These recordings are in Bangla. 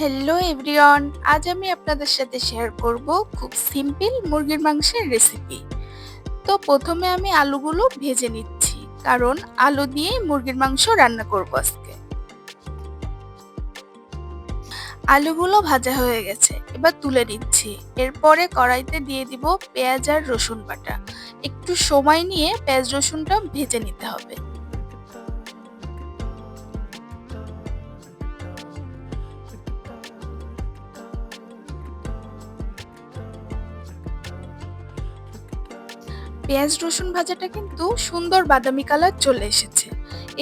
হ্যালো এভরিওয়ান আজ আমি আপনাদের সাথে শেয়ার করব খুব সিম্পল মুরগির মাংসের রেসিপি তো প্রথমে আমি আলুগুলো ভেজে নিচ্ছি, কারণ আলু দিয়ে মুরগির মাংস রান্না করব আজকে। আলুগুলো ভাজা হয়ে গেছে, এবার তুলে নিচ্ছি। এরপরে কড়াইতে দিয়ে দিব পেঁয়াজ আর রসুন বাটা। একটু সময় নিয়ে পেঁয়াজ রসুনটা ভেজে নিতে হবে। পেঁয়াজ রসুন ভাজাটা কিন্তু সুন্দর বাদামি কালার চলে এসেছে।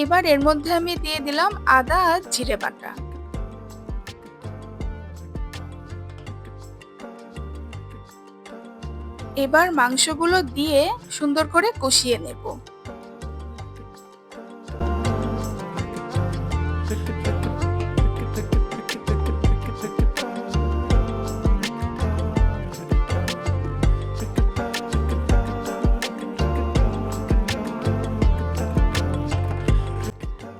এবার এর মধ্যে আমি দিয়ে দিলাম আদা আর জিরে বাটা। এবার মাংসগুলো দিয়ে সুন্দর করে কষিয়ে নেব।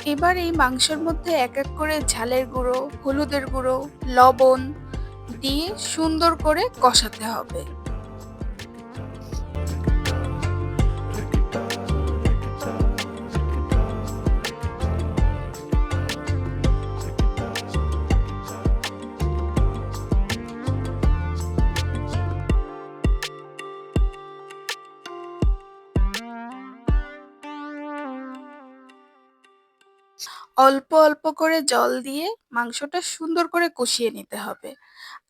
এবার এই মাংসের মধ্যে এক এক করে ঝালের গুঁড়ো, হলুদের গুঁড়ো, লবণ দিয়ে সুন্দর করে কষাতে হবে। অল্প অল্প করে জল দিয়ে মাংসটা সুন্দর করে কষিয়ে নিতে হবে।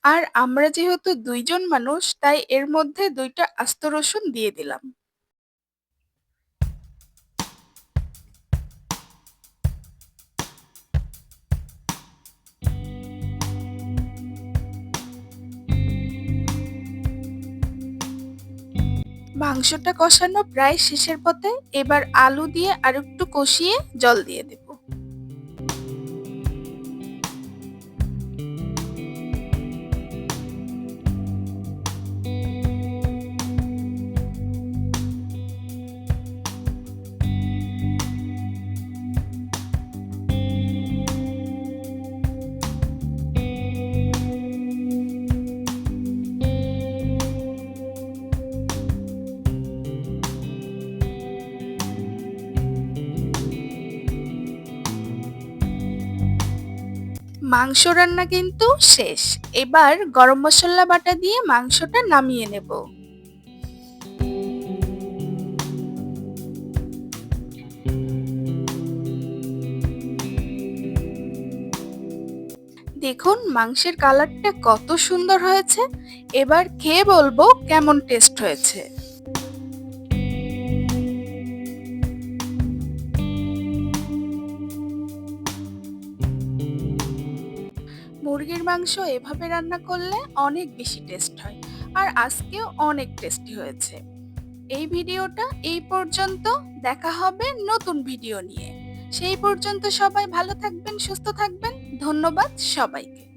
আর আমরা যেহেতু দুইজন মানুষ, তাই এর মধ্যে দুইটা আস্ত রসুন দিয়ে দিলাম। মাংসটা কষানো প্রায় শেষের পথে এবার আলু দিয়ে আরেকটু কষিয়ে জল দিয়ে দেব মাংস রান্না কিন্তু শেষ। এবার গরম মশলা বাটা দিয়ে মাংসটা নামিয়ে নেব। দেখুন, মাংসের কালারটা কত সুন্দর হয়েছে। এবার খেয়ে বলব কেমন টেস্ট হয়েছে। মুরগির মাংস এভাবে রান্না করলে অনেক বেশি টেস্ট হয় আর আজকেও অনেক টেস্টি হয়েছে। এই ভিডিওটা এই পর্যন্ত, দেখা হবে নতুন ভিডিও নিয়ে। সেই পর্যন্ত সবাই ভালো থাকবেন, সুস্থ থাকবেন। ধন্যবাদ সবাইকে।